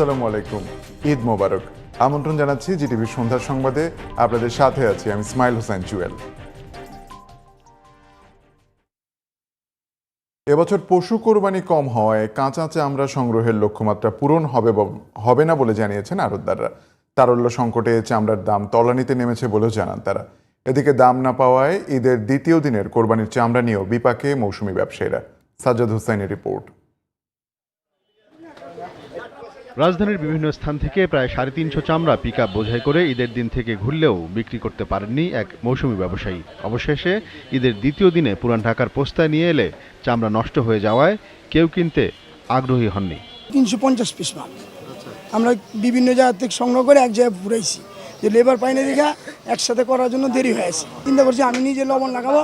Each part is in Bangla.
আসসালামু আলাইকুম। ঈদ মোবারক। আমন্ত্রণ জানাচ্ছি জিটিভি সন্ধ্যার সংবাদে। আপনাদের সাথে আছি আমি ইসমাইল হোসেন জুয়েল এবছর পশু কোরবানি কম হওয়ায় কাঁচা চামড়া সংগ্রহের লক্ষ্যমাত্রা পূরণ হবে হবে না বলে জানিয়েছেন আড়তদাররা তারল্য সংকটে চামড়ার দাম তলানিতে নেমেছে বলেও জানান তারা। এদিকে দাম না পাওয়ায় ঈদের দ্বিতীয় দিনের কোরবানির চামড়া নিয়েও বিপাকে মৌসুমি ব্যবসায়ীরা। সাজ্জাদ হোসাইনের রিপোর্ট। রাজধানীর বিভিন্ন স্থান থেকে প্রায় সাড়ে তিনশো চামড়া পিক বোঝাই করে ঈদের দিন থেকে ঘুরলেও বিক্রি করতে পারেননি এক মৌসুমি ব্যবসায়ী। অবশেষে ঈদের দ্বিতীয় দিনে পুরান ঢাকার পোস্তায় নিয়ে এলে চামড়া নষ্ট হয়ে যাওয়ায় কেউ কিনতে আগ্রহী হননি। তিনশো পঞ্চাশ পিস মাল। আমরা বিভিন্ন জায়গা থেকে সংগ্রহ করে এক জায়গায় পুরাইছি যে লেবার পাইনি দেখা একসাথে করার জন্য দেরি হয়েছে চিন্তা করছি আমি নিজে লবণ লাগাবো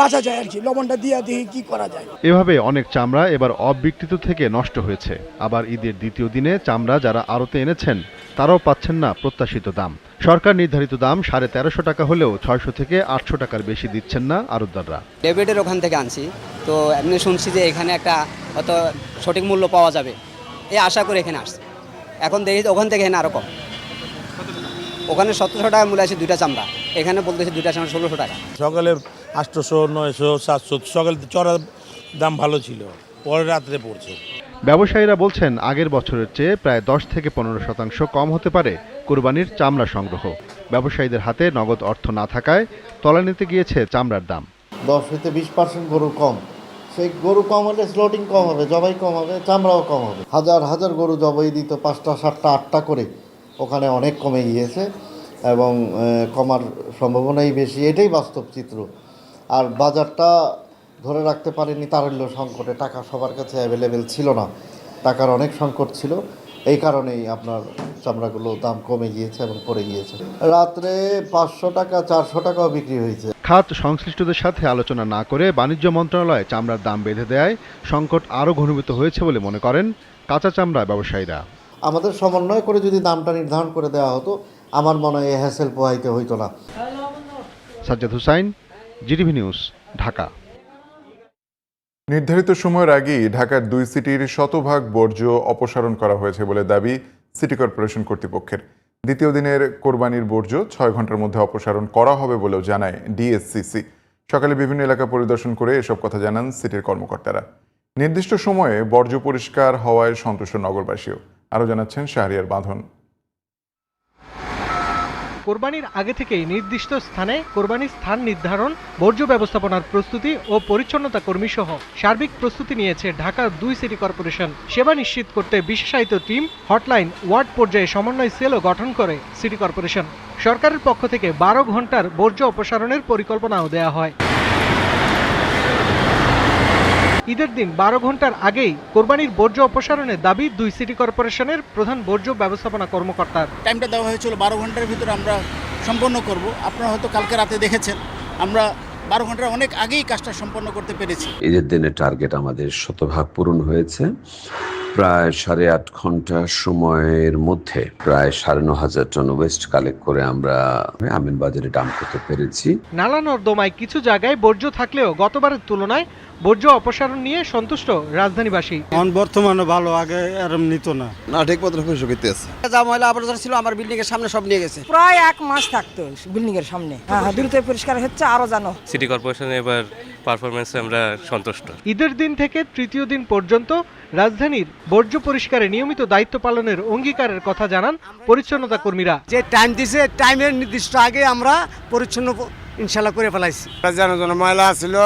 বাঁচা যায় আর কি লবণটা দিয়ে দেখি কি করা যায়। এভাবে অনেক চামড়া এবার অবিকৃত থেকে নষ্ট হয়েছে। আবার ঈদের দ্বিতীয় দিনে চামড়া যারা আড়তে এনেছেন তারাও পাচ্ছেন না প্রত্যাশিত দাম। সরকার নির্ধারিত দাম সাড়ে তেরোশো টাকা হলেও ছয়শো থেকে আটশো টাকার বেশি দিচ্ছেন না আড়তদাররা ডেভিডের ওখান থেকে আনছি। তো এমনি শুনছি যে এখানে একটা হয়তো সঠিক মূল্য পাওয়া যাবে। এই আশা করে এখানে আসছি। এখন দেখি ওখান থেকে এখানে আরও কম। ওখানে সতেরোশো টাকা মূল্য আছে দুইটা চামড়া। এখানে বলতেছে দুইটা চামড়া ষোলোশো টাকা। সকালে আটশোশো নয়শো সাতশো সকালে চড়ার দাম ভালো ছিল পরে রাত্রে পড়ছে। ব্যবসায়ীরা বলছেন আগের বছরের চেয়ে প্রায় দশ থেকে পনেরো শতাংশ কম হতে পারে কোরবানির চামড়া সংগ্রহ। ব্যবসায়ীদের হাতে নগদ অর্থ না থাকায় তলানিতে গিয়েছে চামড়ার দাম। দশ হইতে বিশ পার্সেন্ট গরু কম। সেই গরু কম হলে স্লোটিং কম হবে জবাই কম হবে চামড়াও কম হবে। হাজার হাজার গরু জবাই দিত পাঁচটা সাতটা আটটা করে। ওখানে অনেক কমে গিয়েছে এবং কমার সম্ভাবনাই বেশি। এটাই বাস্তব চিত্র। আর বাজারটা ধরে রাখতে পারেনি তারল্য সংকটে। টাকা সবার কাছে অ্যাভেলেবেল ছিল না। টাকার অনেক সংকট ছিল। এই কারণেই আপনার চামড়াগুলো দাম কমে গিয়েছে এবং পড়ে গিয়েছে। রাত্রে পাঁচশো টাকা, চারশো টাকাও বিক্রি হয়েছে। খাত সংশ্লিষ্টদের সাথে আলোচনা না করে বাণিজ্য মন্ত্রণালয় চামড়ার দাম বেঁধে দেয়। সংকট আরও ঘনীভূত হয়েছে বলে মনে করেন কাঁচা চামড়া ব্যবসায়ীরা। আমাদের সমন্বয় করে যদি দামটা নির্ধারণ করে দেওয়া হতো আমার মনে হয় এই হ্যাসেল পোহাইতে হইতো না। Sajjad Hussain GTV news Dhaka. নির্ধারিত সময়ের আগেই ঢাকার দুই সিটির শতভাগ বর্জ্য অপসারণ করা হয়েছে বলে দাবি সিটি কর্পোরেশন কর্তৃপক্ষের। দ্বিতীয় দিনের কোরবানির বর্জ্য ছয় ঘণ্টার মধ্যে অপসারণ করা হবে বলেও জানায় ডিএসসিসি। সকালে বিভিন্ন এলাকা পরিদর্শন করে এসব কথা জানান সিটির কর্মকর্তারা। নির্দিষ্ট সময়ে বর্জ্য পরিষ্কার হওয়ায় সন্তুষ্ট নগরবাসীও। আরও জানাচ্ছেন শাহরিয়ার বাঁধন। কোরবানির আগে থেকেই নির্দিষ্ট স্থানে কোরবানির স্থান নির্ধারণ, বর্জ্য ব্যবস্থাপনার প্রস্তুতি ও পরিচ্ছন্নতা কর্মী সহ সার্বিক প্রস্তুতি নিয়েছে ঢাকার দুই সিটি কর্পোরেশন। সেবা নিশ্চিত করতে বিশেষায়িত টিম, হটলাইন, ওয়ার্ড পর্যায়ে সমন্বয় সেলও গঠন করে সিটি কর্পোরেশন। সরকারের পক্ষ থেকে বারো ঘণ্টার বর্জ্য অপসারণের পরিকল্পনাও দেওয়া হয়। ঈদের দিন বারো ঘণ্টার আগেই কোরবানির বর্জ্য অপসারণের দাবি দুই সিটি কর্পোরেশনের প্রধান বর্জ্য ব্যবস্থাপনা কর্মকর্তার। টাইমটা দেওয়া হয়েছিল বারো ঘণ্টার ভিতরে আমরা সম্পন্ন করব। আপনারা হয়তো কালকে রাতে দেখেছেন আমরা বারো ঘণ্টার অনেক আগেই কাজটা সম্পন্ন করতে পেরেছি। ঈদের দিনের টার্গেট আমাদের শতভাগ পূরণ হয়েছে। প্রায় সাড়ে আট ঘণ্টা সময়ের মধ্যে প্রায় সাড়ে ন হাজার টন ওয়েস্ট কালেক্ট করে আমরা আমিন বাজারে ডাম্প করতে পেরেছি। নালা নর্দমায় কিছু জায়গায় বর্জ্য থাকলেও গতবারের তুলনায় বর্জ্য অপসারণ নিয়ে সন্তুষ্ট রাজধানীবাসী। এখন বর্তমানে ভালো আগে এরম নিত না। না ঠিক মতো আছে যা ময়লা আবর্জনা ছিল আমার বিল্ডিং এর সামনে সব নিয়ে গেছে। প্রায় এক মাস থাকতো বিল্ডিং এর সামনে। হ্যাঁ হ্যাঁ দ্রুত পরিষ্কার হচ্ছে আরও জানো সিটি কর্পোরেশনে এবার পারফরমেন্সে আমরা সন্তুষ্ট। ঈদের দিন থেকে তৃতীয় দিন পর্যন্ত রাজধানীর বর্জ্য পরিষ্কারে নিয়মিত দায়িত্ব পালনের অঙ্গীকারের কথা জানান পরিচ্ছন্নতা কর্মীরা। যে টাইম দিছে টাইমের নির্দিষ্ট আগে আমরা পরিচ্ছন্ন ইনশাল্লাহ করে ফেলাইছি। যেন যেন ময়লা ছিল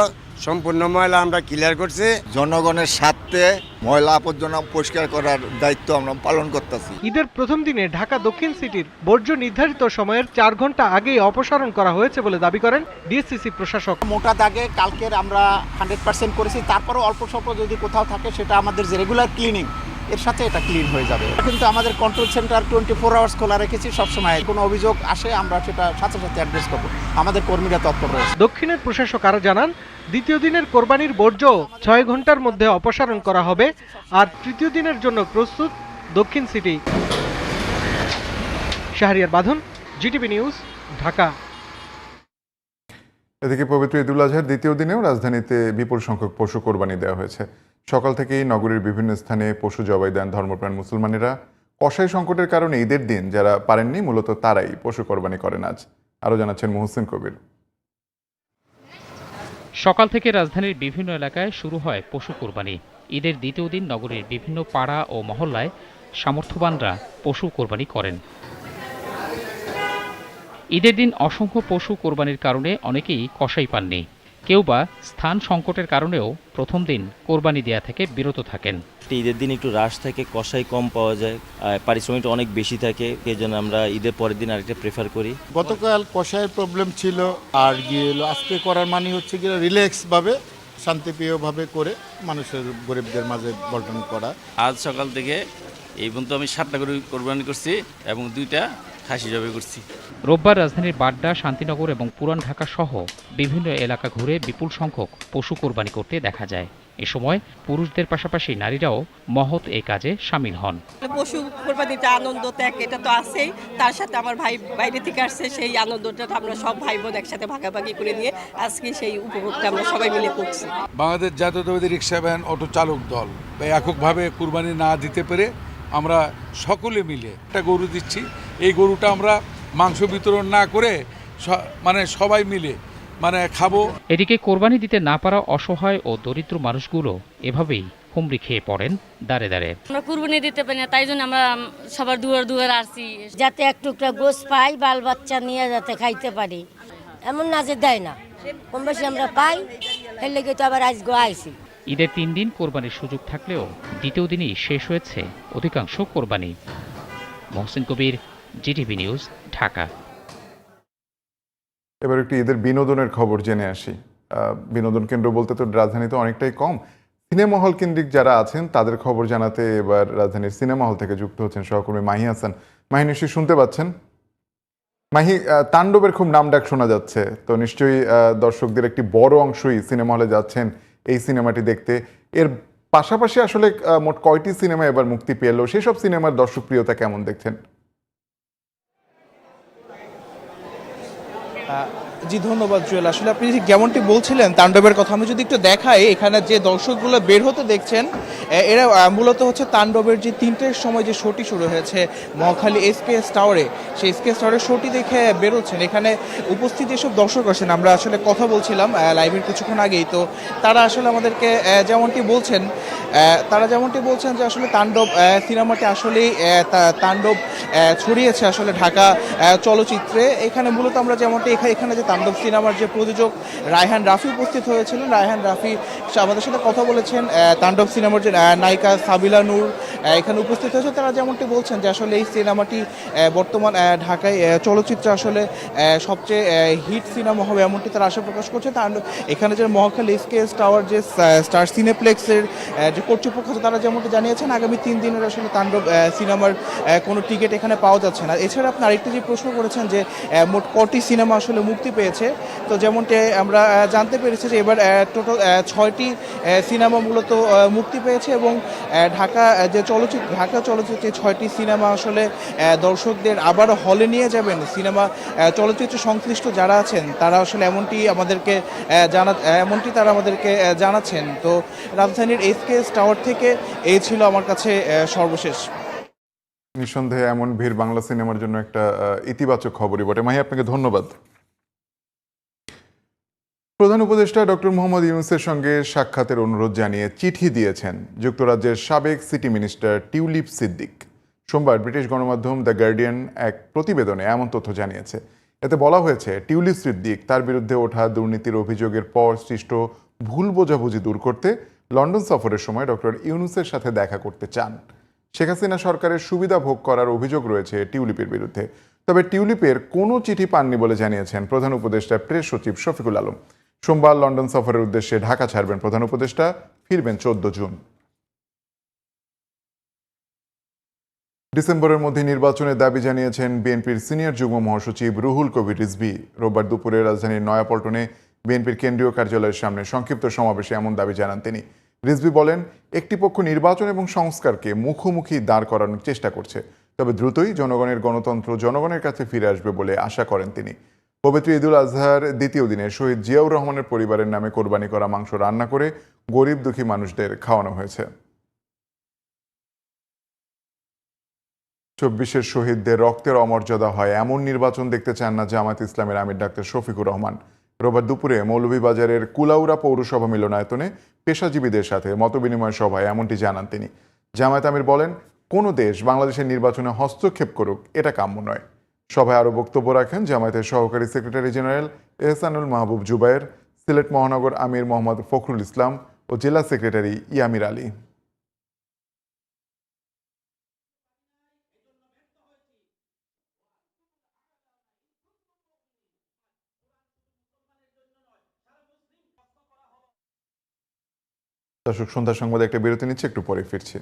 সম্পূর্ণ ময়লা আমরা ক্লিয়ার করছি। জনগণের স্বার্থে ময়লা আবর্জনা পরিষ্কার করার দায়িত্ব আমরা পালন করতেছি। ঈদের প্রথম দিনে ঢাকা দক্ষিণ সিটির বর্জ্য নির্ধারিত সময়ের চার ঘণ্টা আগেই অপসারণ করা হয়েছে বলে দাবি করেন ডিএসসিসি প্রশাসক। মোটা দাগে কালকের আমরা হান্ড্রেড পার্সেন্ট করেছি তারপরেও অল্প স্বল্প যদি কোথাও থাকে সেটা আমাদের যে রেগুলার ক্লিনিং এর সাথে এটা ক্লিন হয়ে যাবে। কিন্তু আমাদের control centre twenty four hours খোলা রেখেছি সবসময়। কোনো অভিযোগ আসে আমরা সেটা সাথে সাথে অ্যাড্রেস করব। আমাদের কর্মীরা তৎপর রয়েছে। দক্ষিণের প্রশাসক আরও জানান দ্বিতীয় দিনের কোরবানির বর্জ্য ছয় ঘণ্টার মধ্যে অপসারণ করা হবে আর তৃতীয় দিনের জন্য প্রস্তুত দক্ষিণ সিটি। শাহরিয়ার বাঁধন জিটিভি নিউজ ঢাকা। এদিকে পবিত্র ঈদুল আজহার দ্বিতীয় দিনেও রাজধানীতে বিপুল সংখ্যক পশু কোরবানি দেওয়া হয়েছে। সকাল থেকেই নগরীর বিভিন্ন স্থানে পশু জবাই দেন ধর্মপ্রাণ মুসলমানেরা। কষাই সংকটের কারণে ঈদের দিন যারা পারেননি, মূলত তারাই পশু কোরবানি করেন আজ। আরও জানাচ্ছেন মোহসিন কবির। সকাল থেকে রাজধানীর বিভিন্ন এলাকায় শুরু হয় পশু কোরবানি। ঈদের দ্বিতীয় দিন নগরীর বিভিন্ন পাড়া ও মহল্লায় সামর্থ্যবানরা পশু কোরবানি করেন। ঈদের দিন অসংখ্য পশু কোরবানির কারণে অনেকেই কসাই পাননি। কেউ বা স্থান সংকটের কারণেও প্রথম দিন কোরবানি দেয়া থেকে বিরত থাকেন। ঈদের দিন একটু রাশ থাকে কষাই কম পাওয়া যায় আর পারিশ্রমিকটা অনেক বেশি থাকে এই জন্য আমরা ঈদের পরের দিন আরেকটা প্রেফার করি। গতকাল কষায়ের প্রবলেম ছিল আর গিয়ে হলো আজকে করার মানে হচ্ছে গিয়ে রিল্যাক্সভাবে শান্তিপ্রিয়ভাবে করে মানুষের গরিবদের মাঝে বন্টন করা। আজ সকাল থেকে এই পর্যন্ত আমি সাতটা করে কোরবানি করছি এবং দুইটা খাসি জবে করছি। রোববার রাজধানীর বাড্ডা শান্তিনগর এবং পুরান ঢাকা সহ বিভিন্ন এলাকা ঘুরে বিপুল সংখ্যক পশু কোরবানি করতে দেখা যায়। এ সময় পুরুষদের পাশাপাশি নারীরাও মহৎ এই কাজে সামিল হন। পশু কোরবানিতে আনন্দ ত্যাগ এটা তো আছেই। তার সাথে আমার ভাই বাইরে থেকে আসছে সেই আনন্দটা আমরা সব ভাই বোন একসাথে ভাগাভাগি করে নিয়ে আজকে সেই উপভোগটা আমরা সবাই মিলে করছি। বাংলাদেশ জাতীয়তাবাদী রিক্সা ভ্যান অটো চালক দল বা এককভাবে কুরবানি না দিতে পেরে আমরা সকলে মিলে একটা গরু দিচ্ছি। এই গরুটা আমরা মাংস বিতরণ না করে স- মানে সবাই মিলে মানে খাব। এদিকে কোরবানি দিতে না পারা অসহায় ও দরিদ্র মানুষগুলো এভাবেই হুমড়ি খেয়ে পড়েন দাঁড়ে দাঁড়ে। আমরা কুরবানি দিতে পারি না তাই জন্য আমরা সবার দুয়ার দুয়ার আসি যাতে এক টুকরা গোস পাই বাল বাচ্চা নিয়ে যাতে খাইতে পারি। এমন না যে দেয় না। কম বেশি আমরা পাই এর লেগে তো আবার আজ গো আইছি। ঈদের তিন দিন কোরবানির সুযোগ থাকলেও দ্বিতীয় দিনই শেষ হয়েছে অধিকাংশ কোরবানি। Mohsin Kabir, GTV news, Dhaka. এবার একটু ঈদের বিনোদনের খবর জেনে আসি। বিনোদন কেন্দ্র বলতে তো রাজধানীতে অনেকটাই কম। সিনেমা হল কেন্দ্রিক যারা আছেন, তাদের খবর জানাতে এবার রাজধানীর সিনেমা হল থেকে যুক্ত হচ্ছেন সহকর্মী মাহি হাসান। মাহি, নিশ্চয়ই শুনতে পাচ্ছেন? মাহি তাণ্ডবের খুব নাম ডাক শোনা যাচ্ছে। তো নিশ্চয়ই দর্শকদের একটি বড় অংশই সিনেমা হলে যাচ্ছেন এই সিনেমাটি দেখতে। এর পাশাপাশি আসলে মোট কয়টি সিনেমা এবার মুক্তি পেল? সেসব সিনেমার দর্শকপ্রিয়তা কেমন দেখছেন? জি, ধন্যবাদ জুয়েল। আসলে আপনি যেমনটি বলছিলেন তাণ্ডবের কথা, আমি যদি একটু দেখাই, এখানে যে দর্শকগুলো বের হতে দেখছেন এরা মূলত হচ্ছে তাণ্ডবের যে তিনটের সময় যে শোটি শুরু হয়েছে, মহাখালী এসকেএস টাওয়ারে। সেই এসকেএস টাওয়ারের শোটি দেখে বেরোচ্ছেন। এখানে উপস্থিত যেসব দর্শক আছেন, আমরা আসলে কথা বলছিলাম লাইভের কিছুক্ষণ আগেই। তো তারা আসলে আমাদেরকে যেমনটি বলছেন তারা যেমনটি বলছেন যে আসলে তাণ্ডব সিনেমাটি আসলেই তাণ্ডব ছড়িয়েছে আসলে ঢাকা চলচ্চিত্রে। এখানে মূলত আমরা যেমনটি, এখা- এখানে যে তাণ্ডব সিনেমার যে প্রযোজক রায়হান রাফি উপস্থিত হয়েছিলেন। রায়হান রাফি আমাদের সাথে কথা বলেছেন। তাণ্ডব সিনেমার যে নায়িকা সাবিলা নূর এখানে উপস্থিত হয়েছে। তারা যেমনটি বলছেন যে আসলে এই সিনেমাটি বর্তমান ঢাকায় চলচ্চিত্রে আসলে সবচেয়ে হিট সিনেমা হবে এমনটি তারা আশা প্রকাশ করছে। তাণ্ডব এখানে যে মহাখালী এসকেএস টাওয়ার যে স্টার সিনেপ্লেক্সের যে কর্তৃপক্ষ তারা যেমনটি জানিয়েছেন, আগামী তিন দিনের আসলে তাণ্ডব সিনেমার কোনো টিকিট এখানে পাওয়া যাচ্ছে না। এছাড়া আপনি আরেকটি যে প্রশ্ন করেছেন যে মোট কটি সিনেমা আসলে মুক্তি পেয়েছে। তো যেমনটি আমরা জানতে পেরেছি যে এবার টোটাল ছয়টি সিনেমা মূলত মুক্তি পেয়েছে এবং ঢাকা যে চলচ্চিত্র, ঢাকা চলচ্চিত্রে ছয়টি সিনেমা আসলে দর্শকদের আবার হলে নিয়ে যাবেন। সিনেমা চলচ্চিত্র সংশ্লিষ্ট যারা আছেন, তারা আসলে এমনটি আমাদেরকে জানা এমনটি তারা আমাদেরকে জানাচ্ছেন। তো রাজধানীর এসকেএস টাওয়ার থেকে এই ছিল আমার কাছে সর্বশেষ। নিঃসন্দেহে এমন ভিড় বাংলা সিনেমার জন্য একটা ইতিবাচক খবরই বটে। মাহি, আপনাকে ধন্যবাদ। প্রধান উপদেষ্টা ডক্টর মোহাম্মদ ইউনুসের সঙ্গে সাক্ষাতের অনুরোধ জানিয়ে চিঠি দিয়েছেন যুক্তরাজ্যের সাবেক সিটি মিনিস্টার টিউলিপ সিদ্দিক। সোমবার ব্রিটিশ গণমাধ্যম দ্য গার্ডিয়ান এক প্রতিবেদনে এমন তথ্য জানিয়েছে। এতে বলা হয়েছে, টিউলিপ সিদ্দিক তার বিরুদ্ধে ওঠা দুর্নীতির অভিযোগের পর সৃষ্ট ভুল বোঝাবুঝি দূর করতে লন্ডন সফরের সময় ডক্টর ইউনুসের সাথে দেখা করতে চান। শেখ হাসিনা সরকারের সুবিধা ভোগ করার অভিযোগ রয়েছে টিউলিপের বিরুদ্ধে। তবে টিউলিপের কোনো চিঠি পাননি বলে জানিয়েছেন প্রধান উপদেষ্টা প্রেস সচিব শফিকুল আলম। সোমবার লন্ডন সফরের উদ্দেশ্যে ঢাকা ছাড়বেন প্রধান উপদেষ্টা, ফিরবেন চোদ্দ জুন। ডিসেম্বরের মধ্যে নির্বাচনের দাবি জানিয়েছেন বিএনপির সিনিয়র যুগ্ম মহাসচিব রুহুল কবির রিজভি। রোববার দুপুরে রাজধানীর নয়াপল্টনে বিএনপির কেন্দ্রীয় কার্যালয়ের সামনে সংক্ষিপ্ত সমাবেশে এমন দাবি জানান তিনি। রিজভি বলেন, একটি পক্ষ নির্বাচন এবং সংস্কারকে মুখোমুখি দাঁড় করানোর চেষ্টা করছে, তবে দ্রুতই জনগণের গণতন্ত্র জনগণের কাছে ফিরে আসবে বলে আশা করেন তিনি। পবিত্র ঈদুল আজহার দ্বিতীয় দিনে শহীদ জিয়াউর রহমানের পরিবারের নামে কোরবানি করা মাংস রান্না করে গরিব দুঃখী মানুষদের খাওয়ানো হয়েছে। চব্বিশের শহীদদের রক্তের অমর্যাদা হয়, এমন নির্বাচন দেখতে চান না জামায়াত ইসলামের আমির ডাক্তার শফিকুর রহমান। রোববার দুপুরে মৌলভীবাজারের কুলাউড়া পৌরসভা মিলনায়তনে পেশাজীবীদের সাথে মতবিনিময় সভায় এমনটি জানান তিনি। জামায়াত আমির বলেন, কোনো দেশ বাংলাদেশের নির্বাচনে হস্তক্ষেপ করুক, এটা কাম্য নয়। সভায় আরও বক্তব্য রাখেন জামায়াতের সহকারী সেক্রেটারি জেনারেল এহসানুল মাহবুব জুবায়ের, সিলেট মহানগর আমির মোহাম্মদ ফখরুল ইসলাম ও জেলা সেক্রেটারি ইয়ামির আলী। দর্শক সন্ধ্যা সংবাদে একটা বিরতি নিচ্ছে, একটু পরে ফিরছি।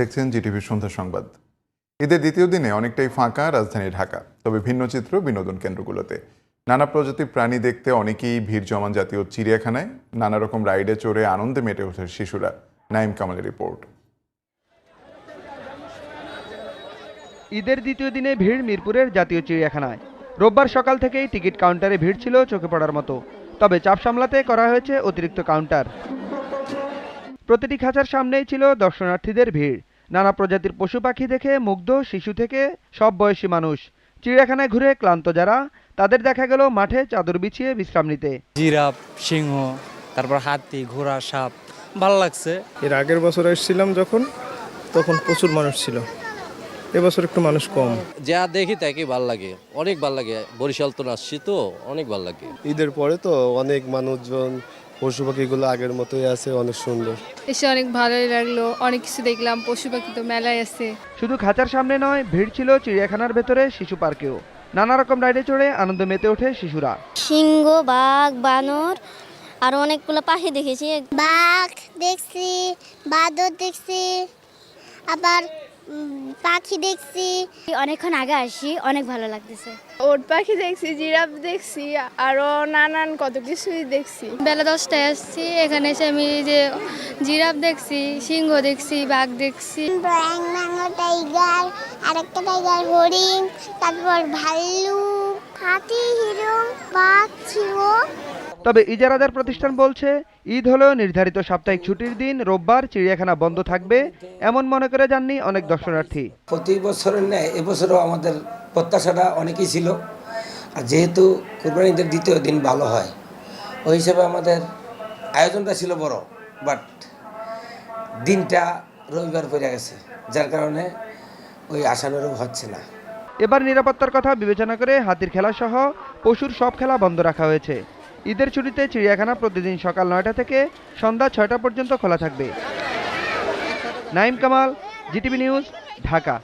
দেখছেন জিটিভির সন্ধ্যা সংবাদ। ঈদের দ্বিতীয় দিনে অনেকটাই ফাঁকা রাজধানী ঢাকা, তবে ভিন্ন চিত্র বিনোদন কেন্দ্রগুলোতে। নানা প্রজাতির প্রাণী দেখতে অনেকেই ভিড় জমান জাতীয় চিড়িয়াখানায়, নানা রকম রাইডে চড়ে আনন্দে মেতে ওঠে শিশুরা। নাইম কামালের রিপোর্ট। ঈদের দ্বিতীয় দিনে ভিড় মিরপুরের জাতীয় চিড়িয়াখানায়। রোববার সকাল থেকেই টিকিট কাউন্টারে ভিড় ছিল চোখে পড়ার মতো, তবে চাপ সামলাতে করা হয়েছে অতিরিক্ত কাউন্টার। প্রতিটি খাঁচার সামনেই ছিল দর্শনার্থীদের ভিড়। নানা প্রজাতির পশু পাখি দেখে মুগ্ধ শিশু থেকে সব বয়সী মানুষ। চিড়িয়াখানায় ঘুরে ক্লান্ত যারা তাদের দেখা গেল মাঠে চাদর বিছিয়ে বিশ্রাম নিতে। জিরাফ সিংহ তারপর হাতি ঘোড়া সাপ ভালো লাগছে। এর আগের বছর এসেছিলাম যখন তখন প্রচুর মানুষ ছিল। এবছর একটু মানুষ কম। যা দেখি তাকে ভালো লাগে। অনেক ভালো লাগে। বরিশাল তো আসছি তো অনেক ভালো লাগে। ঈদের পরে তো অনেক মানুষজন পশু পাখিগুলো আগের মতোই আছে অনেক সুন্দর। এসে অনেক ভালোই লাগল অনেক কিছু দেখলাম পশু পাখি তো মেলায় আছে। শুধু খাঁচার সামনে নয় ভিড় ছিল চিড়িয়াখানার ভেতরে শিশু পার্কেও। নানা রকম রাইডে চড়ে আনন্দ মেতে ওঠে শিশুরা। সিংহ বাঘ বানর আর অনেকগুলো পাখি দেখেছি। বাঘ দেখছি বাদর দেখছি আবার পাখি দেখছি। অনেকক্ষণ আগে আসি অনেক ভালো লাগতেছে। ওট পাখি দেখছি জিরাফ দেখছি আরও নানান কত কিছুই দেখছি। বেলা দশটায় আসছি এখানে এসে আমি যে জিরাফ দেখছি সিংহ দেখছি বাঘ দেখছি। টাইগার আরেকটা টাইগার হরিণ তারপর ভাল্লুক হাতি হিরো বাঘ ছিল তবে ইজারাদার প্রতিষ্ঠান বলছে ঈদ হলেও নির্ধারিত সাপ্তাহিক ছুটির দিন রোববার চিড়িয়াখানা বন্ধ থাকবে এমন মনে করে যাননি অনেক দর্শনার্থী। প্রতি বছরের ন্যায় এবছরও আমাদের প্রত্যাশাটা অনেকই ছিল আর যেহেতু কোরবানিদের দ্বিতীয় দিন ভালো হয় ওই হিসাবে আমাদের আয়োজনটা ছিল বড় বাট দিনটা রবিবার পড়ে গেছে যার কারণে ওই আশানুরূপ হচ্ছে না। এবার নিরাপত্তার কথা বিবেচনা করে হাতির খেলা সহ পশুর সব খেলা বন্ধ রাখা হয়েছে। ঈদের ছুটিতে চিড়িয়াখানা প্রতিদিন সকাল নয়টা থেকে সন্ধ্যা ছয়টা পর্যন্ত খোলা থাকবে। Naim Kamal, GTV news, Dhaka.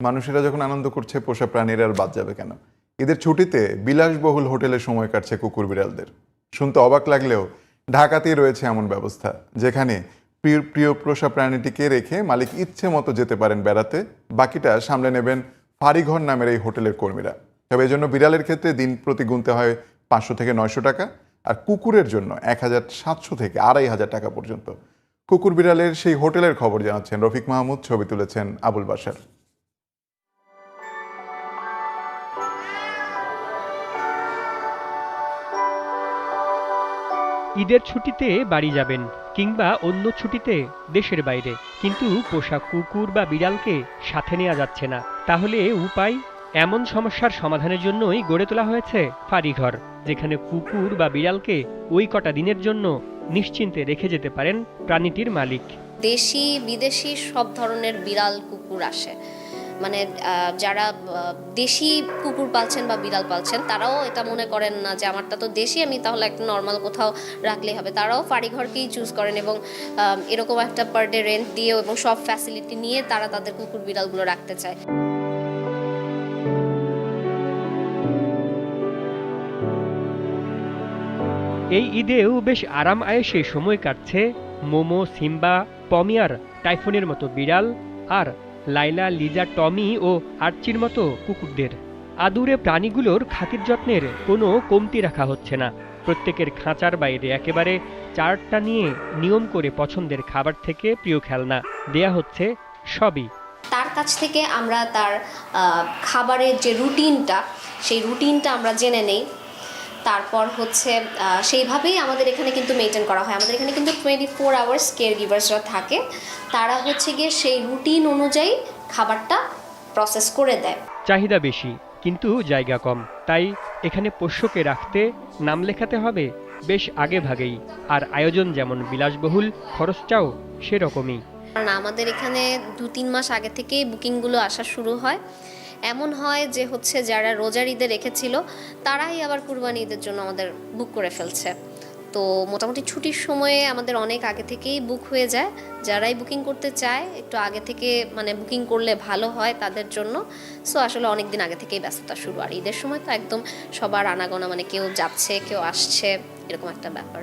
মানুষেরা যখন আনন্দ করছে, পোষা প্রাণীরা আর বাদ যাবে কেন? ঈদের ছুটিতে বিলাসবহুল হোটেলে সময় কাটছে কুকুর বিড়ালদের। শুনতে অবাক লাগলেও ঢাকাতেই রয়েছে এমন ব্যবস্থা, যেখানে প্রিয় প্রিয় পোষা প্রাণীটিকে রেখে মালিক ইচ্ছে মতো যেতে পারেন বেড়াতে। বাকিটা সামলে নেবেন ফাড়িঘর নামের এই হোটেলের কর্মীরা। তবে এজন্য বিড়ালের ক্ষেত্রে দিন প্রতি গুনতে হয় পাঁচশো থেকে নয়শো টাকা, আর কুকুরের জন্য এক হাজার সাতশো থেকে আড়াই হাজার টাকা পর্যন্ত। কুকুর বিড়ালের সেই হোটেলের খবর জানাচ্ছেন রফিক মাহমুদ, ছবি তুলেছেন আবুল বাসার ঈদের ছুটিতে বাড়ি যাবেন কিংবা অন্য ছুটিতে দেশের বাইরে। কিন্তু পোষা কুকুর বা বিড়ালকে সাথে নেওয়া যাচ্ছে না। তাহলে উপায়? এমন সমস্যার সমাধানের জন্যই গড়ে তোলা হয়েছে ফাঁড়িঘর, যেখানে কুকুর বা বিড়ালকে ওই কটা দিনের জন্য নিশ্চিন্তে রেখে যেতে পারেন প্রাণীটির মালিক। দেশি, বিদেশি সব ধরনের বিড়াল, কুকুর আসে। মানে যারা দেশি কুকুর পালছেন বা বিড়াল পালছেন, তারাও এটা মনে করেন না যে, আমারটা তো দেশি, আমি তাহলে একটা নর্মাল কোথাও রাখলেই হবে। তারাও ফাড়িঘরকেই চুজ করেন এবং এরকম একটা পার ডে রেন্ট দিয়ে এবং সব ফ্যাসিলিটি নিয়ে তারা তাদের কুকুর বিড়ালগুলো রাখতে চায়। এই ঈদেও বেশ আরাম আয়েসে সময় কাটছে। মোমো, সিম্বা, পমিয়ার, টাইফুনের মতো বিড়াল আর লাইলা লিজা, টমি ও আর্চির মতো কুকুরদের। আদুরে প্রাণীগুলোর খাতির যত্নের কোনো কমতি রাখা হচ্ছে না। প্রত্যেকের খাঁচার বাইরে একেবারে চারটা নিয়ে নিয়ম করে পছন্দের খাবার থেকে প্রিয় খেলনা দেয়া হচ্ছে সবই। তার কাছ থেকে আমরা তার খাবারের যে রুটিনটা, সেই রুটিনটা আমরা জেনে নেই। তারপর হচ্ছে সেইভাবেই আমাদের এখানে কিন্তু মেনটেন করা হয়। আমাদের এখানে কিন্তু টোয়েন্টি ফোর আওয়ার্স কেয়ার গিভার্সরা থাকে। তারা হচ্ছে গিয়ে সেই রুটিন অনুযায়ী খাবারটা প্রসেস করে দেয়। চাহিদা বেশি কিন্তু জায়গা কম। তাই এখানে পোষ্যকে রাখতে নাম লেখাতে হবে বেশ আগে ভাগেই আর আয়োজন যেমন বিলাসবহুল খরচটাও সেরকমই। কারণ আমাদের এখানে দু তিন মাস আগে থেকেই বুকিংগুলো আসা শুরু হয়। এমন হয় যে হচ্ছে যারা রোজার ঈদে রেখেছিল, তারাই আবার কুরবানি ঈদের জন্য আমাদের বুক করে ফেলছে। তো মোটামুটি ছুটির সময়ে আমাদের অনেক আগে থেকেই বুক হয়ে যায়। যারাই বুকিং করতে চায়, একটু আগে থেকে মানে বুকিং করলে ভালো হয় তাদের জন্য। সো আসলে অনেক দিন আগে থেকেই ব্যস্ততা শুরু। আর ঈদের সময় তো একদম সবার আনাগোনা মানে কেউ যাচ্ছে, কেউ আসছে, এরকম একটা ব্যাপার।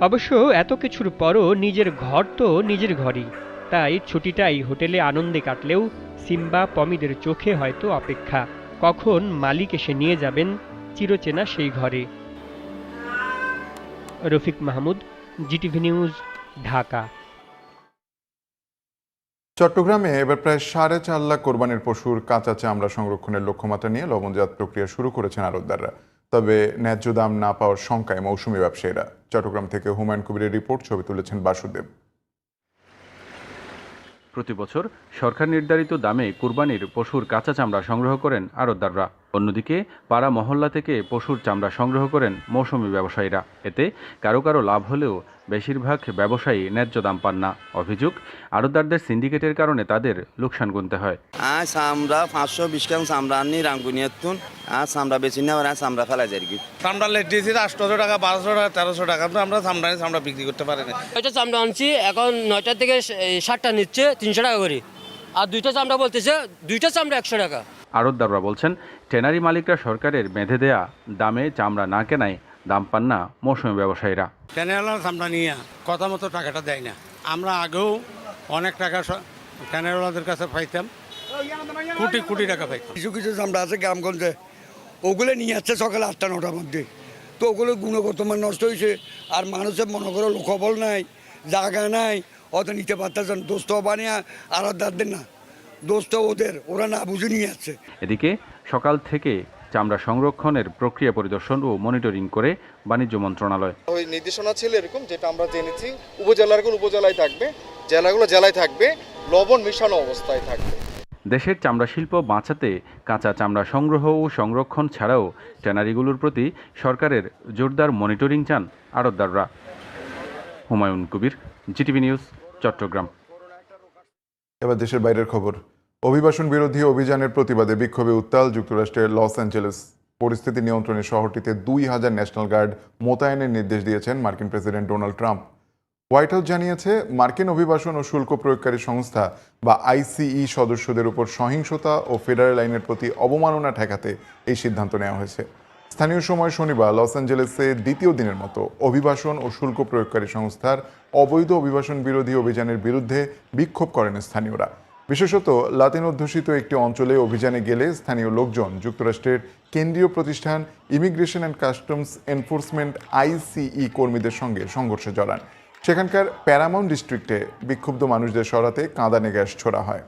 অবশ্য এত কিছুর পরও নিজের ঘর তো নিজের ঘরই। তাই ছুটিটাই হোটেলে আনন্দে কাটলেও সিম্বা পমিদের চোখে হয়তো অপেক্ষা। কখন মালিক এসে নিয়ে যাবেন চিরচেনা সেই ঘরে। Rafiq Mahmud, GTV news, Dhaka. চট্টগ্রামে এবার প্রায় সাড়ে চার লাখ কোরবানির পশুর কাঁচা চামড়া সংরক্ষণের লক্ষ্যমাত্রা নিয়ে লবণজাত প্রক্রিয়া শুরু করেছেন আড়তদাররা তবে ন্যায্য দাম না পাওয়ার শঙ্কায় মৌসুমী ব্যবসায়ীরা। চট্টগ্রাম থেকে হুমায়ুন কবিরের রিপোর্ট, ছবি তুলেছেন বাসুদেব। প্রতি বছর সরকার নির্ধারিত দামে কুরবানির পশুর কাঁচা চামড়া সংগ্রহ করেন আড়তদাররা অন্যদিকে পাড়া মহল্লা থেকে পশুর চামড়া সংগ্রহ করেন মৌসুমী ব্যবসায়ীরা। এতে কারও কারও লাভ হলেও বেশিরভাগ ব্যবসায়ী ন্যায্য দাম পান না। অভিযোগ আড়তদারদের সিন্ডিকেটের কারণে তাদের লোকসান গুনতে হয়। আজ আমরা পাঁচশো বিশ গ্রাম চামড়া আনি রাঙ্গুনিয়াতুন আজ চামড়া বেশি নেওয়ার আজ চামড়া ফেলা যায় কি। চামড়া লেট দিয়েছি আটশোশো টাকা বারোশো টাকা তেরোশো টাকা তো আমরা চামড়া চামড়া বিক্রি করতে পারি না। নয়টা চামড়া আনছি এখন নয়টা থেকে ষাটটা নিচ্ছে তিনশো টাকা করে। আর দুইটা চামড়া বলতেছে দুইটা চামড়া একশো টাকা। আড়তদাররা বলছেন ট্যানারি মালিকরা সরকারের বেঁধে দেয়া দামে চামড়া না কেনায় দাম পান না মৌসুমী ব্যবসায়ীরা। ট্যানেরওয়ালা চামড়া নিয়ে কথা মতো টাকাটা দেয় না। আমরা আগেও অনেক টাকা ট্যানেরওয়ালাদের কাছে পাইতাম কোটি কোটি টাকা পাইতাম। কিছু কিছু চামড়া আছে গ্রামগঞ্জে ওগুলো নিয়ে যাচ্ছে সকাল আটটা নটার মধ্যে। তো ওগুলো গুণগত মান নষ্ট হয়েছে আর মানুষের মনে করো লোকবল নাই জায়গা নাই অত নিতে পারতেছেন দোস্ত বানিয়ে আর দাঁড়দের না। দোস্ত ওদের ওরা না বুঝে নিয়ে যাচ্ছে এদিকে সকাল থেকে চামড়া সংরক্ষণের প্রক্রিয়া পরিদর্শন ও মনিটরিং করে বাণিজ্য মন্ত্রণালয়। ওই নির্দেশনা ছিল এরকম যেটা আমরা জেনেছি উপজেলাগুলো উপজেলায় থাকবে জেলাগুলো জেলায় থাকবে লবণ মিশানো অবস্থায় থাকবে। দেশের চামড়া শিল্প বাঁচাতে কাঁচা চামড়া সংগ্রহ ও সংরক্ষণ ছাড়াও ট্যানারিগুলোর প্রতি সরকারের জোরদার মনিটরিং চান আড়তদাররা। Humayun Kabir GTV news Chattogram. এবার দেশের বাইরের খবর। অভিবাসন বিরোধী অভিযানের প্রতিবাদে বিক্ষোভে উত্তাল যুক্তরাষ্ট্রের লস অ্যাঞ্জেলেস। পরিস্থিতি নিয়ন্ত্রণে শহরটিতে দুই হাজার ন্যাশনাল গার্ড মোতায়েনের নির্দেশ দিয়েছেন মার্কিন president Donald Trump. White House জানিয়েছে, মার্কিন অভিবাসন ও শুল্ক প্রয়োগকারী সংস্থা বা আইসিই সদস্যদের উপর সহিংসতা ও ফেডারেল আইনের প্রতি অবমাননা ঠেকাতে এই সিদ্ধান্ত নেওয়া হয়েছে। স্থানীয় সময় শনিবার লস অ্যাঞ্জেলেসে দ্বিতীয় দিনের মতো অভিবাসন ও শুল্ক প্রয়োগকারী সংস্থার অবৈধ অভিবাসন বিরোধী অভিযানের বিরুদ্ধে বিক্ষোভ করেন স্থানীয়রা। বিশেষত লাতিন অধ্যুষিত একটি অঞ্চলে অভিযানে গেলে স্থানীয় লোকজন যুক্তরাষ্ট্রের কেন্দ্রীয় প্রতিষ্ঠান immigration and customs enforcement ICE কর্মীদের সঙ্গে সংঘর্ষে জড়ান সেখানকার প্যারামাউন্ট ডিস্ট্রিক্টে বিক্ষুব্ধ মানুষদের সরাতে কাঁদানে গ্যাস ছোড়া হয়।